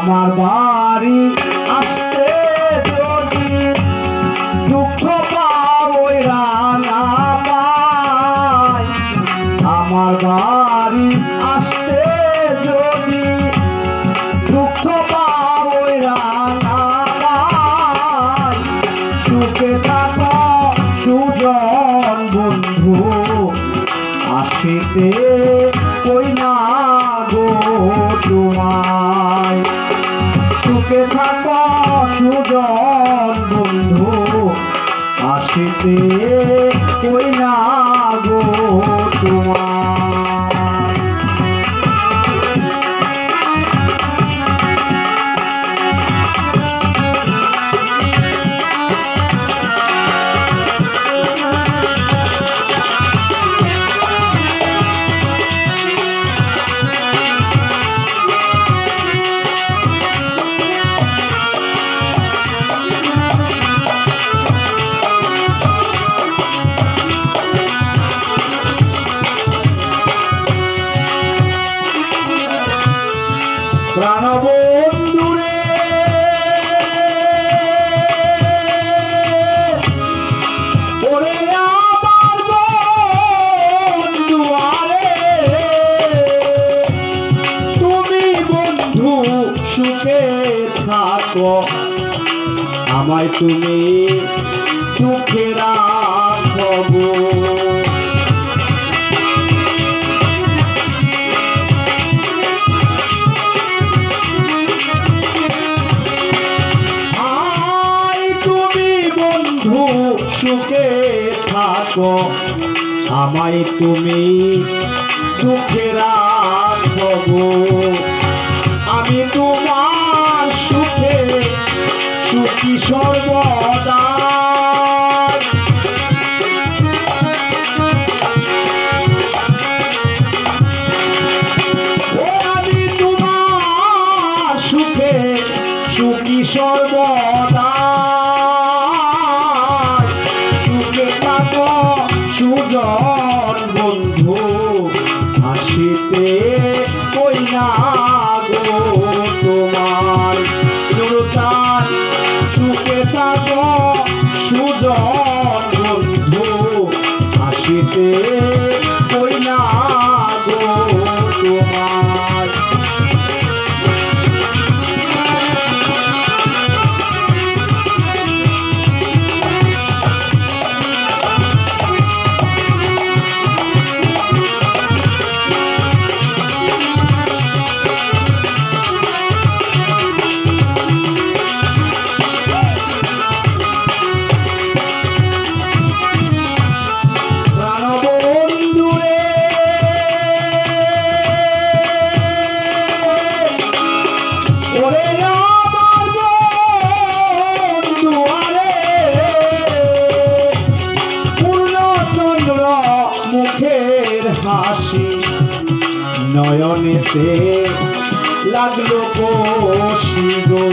আমার বাড়ি আসতে যদি দুঃখ পাওই রানা আমার বাড়ি আসতে যদি দুঃখ পাওই রানা পাই। সুখে থাক সুজন বন্ধু আসিতে আসিতে কই সুখে থাকো আমায় তুমি দুঃখে রাখো গো। আই তুমি বন্ধু, সুখে থাকো আমায় তুমি দুঃখে রাখো গো। আমি তোমার সুখে সুখী সর্বদা। সুখী সর্বদা। সুজন নয়নেতে লাগল বসি গো।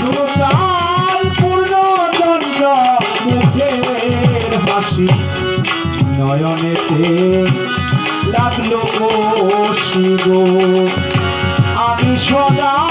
দুচাল পূর্ণচন্দ্র মুখের হাসি নয়নেতে লাগল বসি আমি সদাই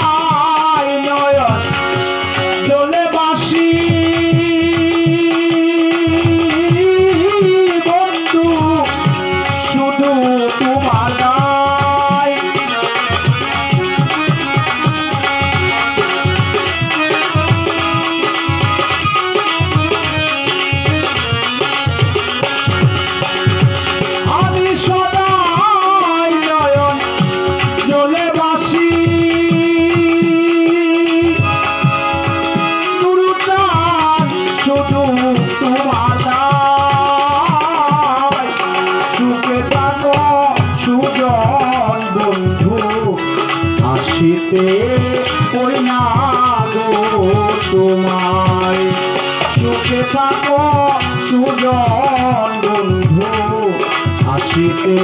সুখে থাকো সুজন বন্ধু আসিতে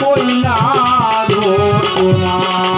কইলা তোমার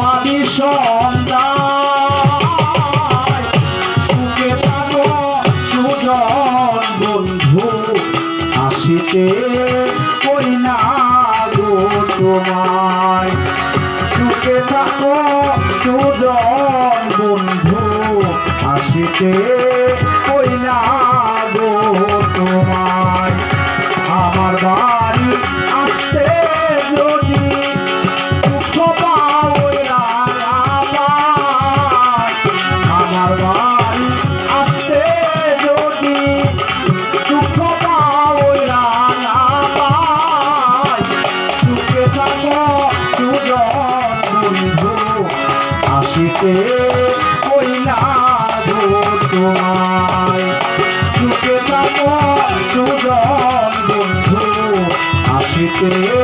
আমি সন্তান। সুখে থাকো, সুজন বন্ধু। আসিতে করি না গো তোমায়? সুখে থাকো, সুজন বন্ধু। আসিতে Yeah.